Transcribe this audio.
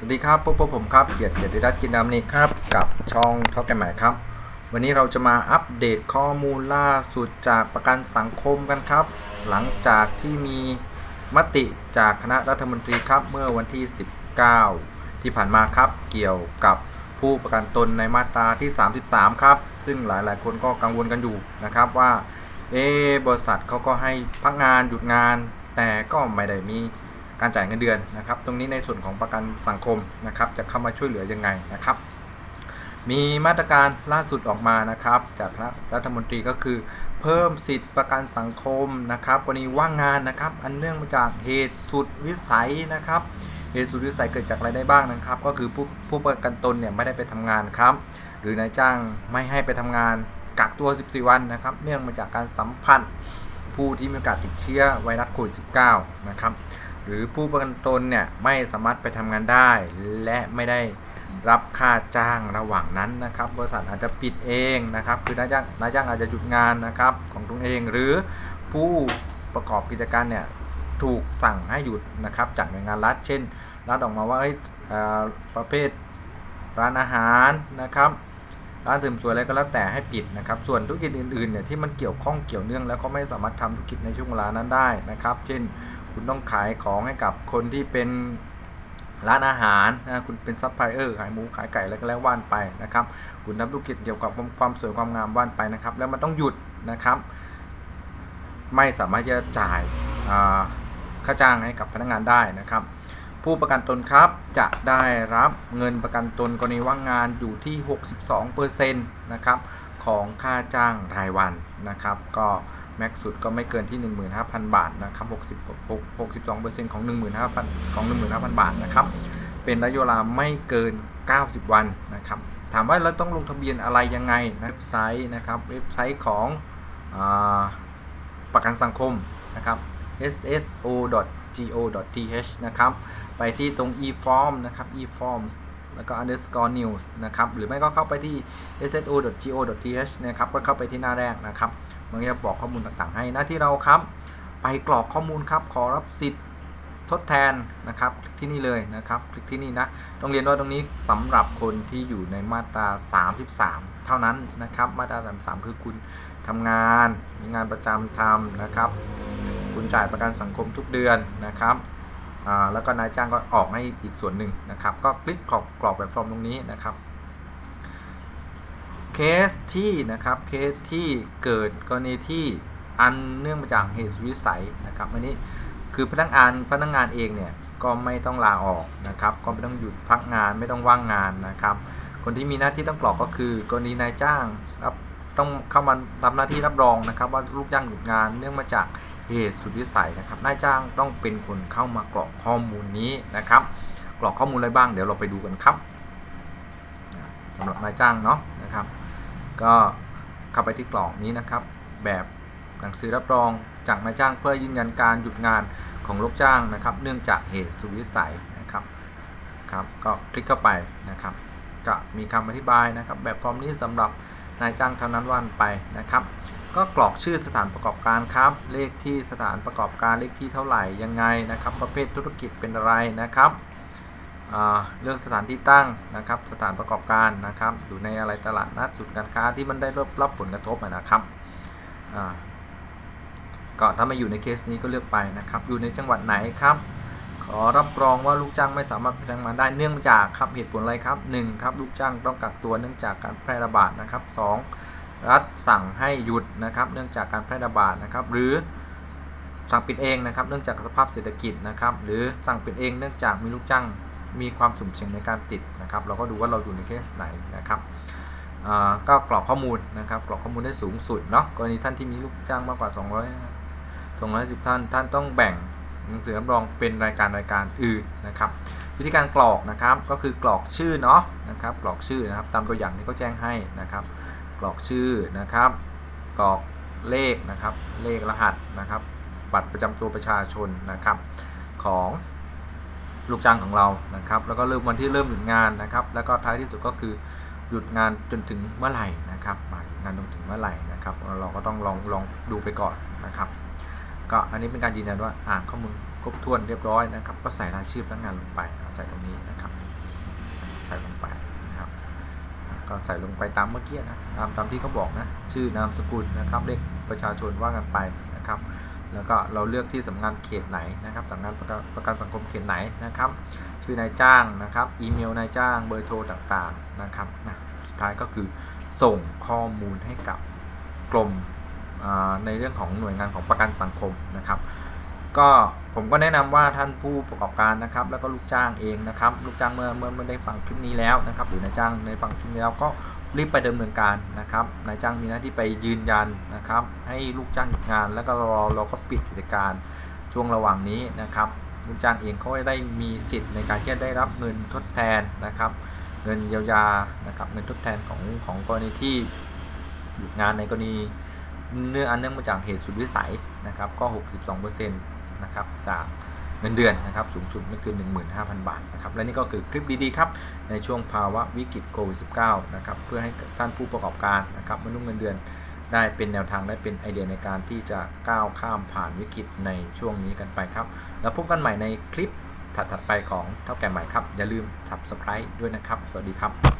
สวัสดีครับพบกับผมครับ เกียรติเกียรติรัตน์กินดำนี่ครับ กับช่องท่ากันใหม่ครับ วันนี้เราจะมาอัปเดตข้อมูลล่าสุดจากประกันสังคมกันครับ หลังจากที่มีมติจากคณะรัฐมนตรีครับเมื่อวันที่ 19 ที่ผ่านมาครับ เกี่ยวกับผู้ประกันตนในมาตราที่ 33 ครับ ซึ่งหลาย ๆ คนก็กังวลกันอยู่นะครับว่าเอบริษัทเขาก็ให้พักงานหยุดงาน แต่ก็ไม่ได้มี การจ่ายเงินเดือนนะครับ ตรงนี้ในส่วนของประกันสังคมนะครับ จะเข้ามาช่วยเหลือยังไงนะครับ มีมาตรการล่าสุดออกมานะครับ จากคณะรัฐมนตรีก็คือ เพิ่มสิทธิประกันสังคมนะครับกรณีว่างงานนะครับ อันเนื่องมาจากเหตุสุดวิสัยนะครับเหตุสุดวิสัยเกิดจากอะไรได้บ้างนะครับ ก็คือผู้ผู้ประกันตนเนี่ยไม่ได้ไปทำงานครับ หรือนายจ้างไม่ให้ไปทำงานกักตัว 14 วันนะครับ เนื่องมาจากการสัมผัสผู้ที่มีโอกาสติดเชื้อไวรัสโควิด -19 นะครับ หรือผู้ประกันตนเนี่ยไม่สามารถไปทำงานได้ และไม่ได้รับค่าจ้างระหว่างนั้นนะครับ บริษัทอาจจะปิดเองนะครับ คือนายจ้างนายจ้างอาจจะหยุดงานนะครับของตัวเอง หรือผู้ประกอบกิจการเนี่ยถูกสั่งให้หยุดนะครับจากหน่วยงานรัฐเช่นรัฐออกมาว่าเอ้ยเอ่อประเภทร้านอาหารนะครับร้านเสริมสวยอะไรก็แล้วแต่ให้ปิดนะครับ ส่วนธุรกิจอื่นๆเนี่ยที่มันเกี่ยวข้องเกี่ยวเนื่องแล้วก็ไม่สามารถทำธุรกิจในช่วงเวลานั้นได้นะครับ เช่น คุณต้องขายของให้กับคนที่เป็นร้านอาหารนะคุณเป็นซัพพลายเออร์ขายหมูขายไก่แล้วก็แล้วว่านไปนะครับ คุณทำธุรกิจเกี่ยวกับความสวยความงามว่านไปนะครับ แล้วมันต้องหยุดนะครับ ไม่สามารถจะจ่ายค่าจ้างให้กับพนักงานได้นะครับ ผู้ประกันตนครับจะได้รับเงินประกันตนกรณีว่างงานอยู่ที่ 62%นะครับของค่าจ้างรายวันนะครับ ก็ แม็กสุดก็ไม่เกินที่ 15,000 บาทนะครับ60 62%ของ 15,000 ของ 15,000 บาทนะครับ เป็นระยะเวลาไม่เกิน 90 วันนะครับ ถามว่าเราต้องลงทะเบียนอะไรยังไงนะเว็บไซต์นะครับ เว็บไซต์ของอประกันสังคมนะครับ sso.go.th นะครับ ไปที่ตรง e-form นะครับ e-form แล้วก็ underscore news นะครับ หรือไม่ก็เข้าไปที่ sso.go.th นะครับ ก็เข้าไปที่หน้าแรกนะครับ มันจะบอกข้อมูลต่างๆ ให้หน้าที่เราครับ ไปกรอกข้อมูลครับ ขอรับสิทธิ์ทดแทนนะครับ คลิกที่นี่เลยนะครับคลิกที่นี่นะต้องเรียนว่าตรงนี้สำหรับคนที่อยู่ในมาตรา 33 เท่านั้นนะครับ มาตรา 33 คือคุณทำงานมีงานประจำทำนะครับ คุณจ่ายประกันสังคมทุกเดือนนะครับแล้วก็นายจ้างก็ออกให้อีกส่วนหนึ่งนะครับ ก็คลิกกรอกกรอกแบบฟอร์มตรงนี้นะครับ เคสที่นะครับเคสที่เกิดกรณีที่อันเนื่องมาจากเหตุสุดวิสัยนะครับอันนี้คือพนักงานพนักงานเองเนี่ยก็ไม่ต้องลาออกนะครับ ก็ไม่ต้องหยุดพักงานไม่ต้องว่างงานนะครับ คนที่มีหน้าที่ต้องกรอกก็คือกรณีนายจ้างรับต้องเข้ามารับหน้าที่รับรองนะครับ ว่าลูกจ้างหยุดงาน เนื่องมาจากเหตุสุดวิสัยนะครับนายจ้างต้องเป็นคนเข้ามากรอกข้อมูลนี้นะครับ กรอกข้อมูลอะไรบ้างเดี๋ยวเราไปดูกันครับสำหรับนายจ้างเนาะนะครับ ก็เข้าไปที่กล่องนี้นะครับ แบบหนังสือรับรองจากนายจ้างเพื่อยืนยันการหยุดงานของลูกจ้างนะครับ เนื่องจากเหตุสุวิสัยนะครับครับ ก็คลิกเข้าไปนะครับก็มีคำอธิบายนะครับ แบบฟอร์มนี้สำหรับนายจ้างเท่านั้นวันไปนะครับ ก็กรอกชื่อสถานประกอบการครับ เลขที่สถานประกอบการเลขที่เท่าไหร่ยังไงนะครับ ประเภทธุรกิจเป็นอะไรนะครับ เลือกสถานที่ตั้งนะครับ สถานประกอบการนะครับ อยู่ในอะไรตลาดนัดศูนย์การค้าที่มันได้รับรับผลกระทบะนะครับก็ถ้าม่อยู่ในเคสนี้ก็เลือกไปนะครับ อยู่ในจังหวัดไหนครับ ขอรับรองว่าลูกจ้างไม่สามารถไปทำงานได้เนื่องจากครับเหตุผลอะไรครับ1ครับลูกจ้างต้องกักตัวเนื่องจากการแพร่ระบาดนะครับ 2 รัฐสั่งให้หยุดนะครับ เนื่องจากการแพร่ระบาดนะครับ หรือสั่งปิดเองนะครับ เนื่องจากสภาพเศรษฐกิจนะครับ หรือสั่งปิดเองเนื่องจากมีลูกจ้าง มีความสุ่มเสี่ยงในการติดนะครับ เราก็ดูว่าเราอยู่ในเคสไหนนะครับก็กรอกข้อมูลนะครับกรอกข้อมูลได้สูงสุดเนาะกรณีท่านที่มีลูกจ้างมากกว่า 200 210 ท่าน ท่านต้องแบ่งหนังสือรับรองเป็นรายการรายการอื่นนะครับ วิธีการกรอกนะครับก็คือกรอกชื่อเนาะนะครับกรอกชื่อนะครับตามตัวอย่างที่เขาแจ้งให้นะครับ กรอกชื่อนะครับกรอกเลขนะครับเลขรหัสนะครับ บัตรประจำตัวประชาชนนะครับของ ลูกจ้างของเรานะครับ แล้วก็เริ่มวันที่เริ่มหยุดงานนะครับ แล้วก็ท้ายที่สุดก็คือหยุดงานจนถึงเมื่อไหร่นะครับหยุดงานจนถึงเมื่อไหร่นะครับ เราก็ต้องลองลองดูไปก่อนนะครับ ก็อันนี้เป็นการยืนยันว่าอ่านข้อมูลครบถ้วนเรียบร้อยนะครับ ก็ใส่รายชื่อพนักงานลงไปใส่ตรงนี้นะครับ ใส่ลงไปนะครับก็ใส่ลงไปตามเมื่อกี้นะตามตามที่เขาบอกนะชื่อนามสกุลนะครับเลขประชาชนว่ากันไปนะครับ แล้วก็เราเลือกที่สำนักงานเขตไหนนะครับสำนักงานประกันสังคมเขตไหนนะครับ ชื่อนายจ้างนะครับ อีเมลนายจ้าง เบอร์โทรต่างๆนะครับนะสุดท้ายก็คือส่งข้อมูลให้กับกรมในเรื่องของหน่วยงานของประกันสังคมนะครับก็ผมก็แนะนำว่าท่านผู้ประกอบการนะครับ แล้วก็ลูกจ้างเองนะครับ ลูกจ้างเมื่อเมื่อเมื่อได้ฟังคลิปนี้แล้วนะครับ หรือนายจ้างในฟังคลิปนี้แล้วก็ รีบไปดำเนินการนะครับนายจ้างมีหน้าที่ไปยืนยันนะครับ ให้ลูกจ้างงานแล้วก็รอเราก็ปิดกิจการช่วงระหว่างนี้นะครับลูกจ้างเองเขาได้มีสิทธิ์ในการที่จะได้รับเงินทดแทนนะครับ เงินเยียวยานะครับเงินทดแทนของของกรณีที่หยุดงานในกรณีเนื่องอันเนื่องมาจากเหตุสุดวิสัยนะครับก็ 62%นะครับจาก เงินเดือนนะครับสูงสุดไม่เกิน15,000 บาทนะครับและนี่ก็คือคลิปดีๆครับในช่วงภาวะวิกฤตโควิด -19 นะครับเพื่อให้ท่านผู้ประกอบการนะครับมนุษย์เงินเดือนได้เป็นแนวทางได้เป็นไอเดียในการที่จะก้าวข้ามผ่านวิกฤตในช่วงนี้กันไปครับ แล้วพบกันใหม่ในคลิปถัดๆไปของเท่าแก่ใหม่ครับ อย่าลืม Subscribe ด้วยนะครับ สวัสดีครับ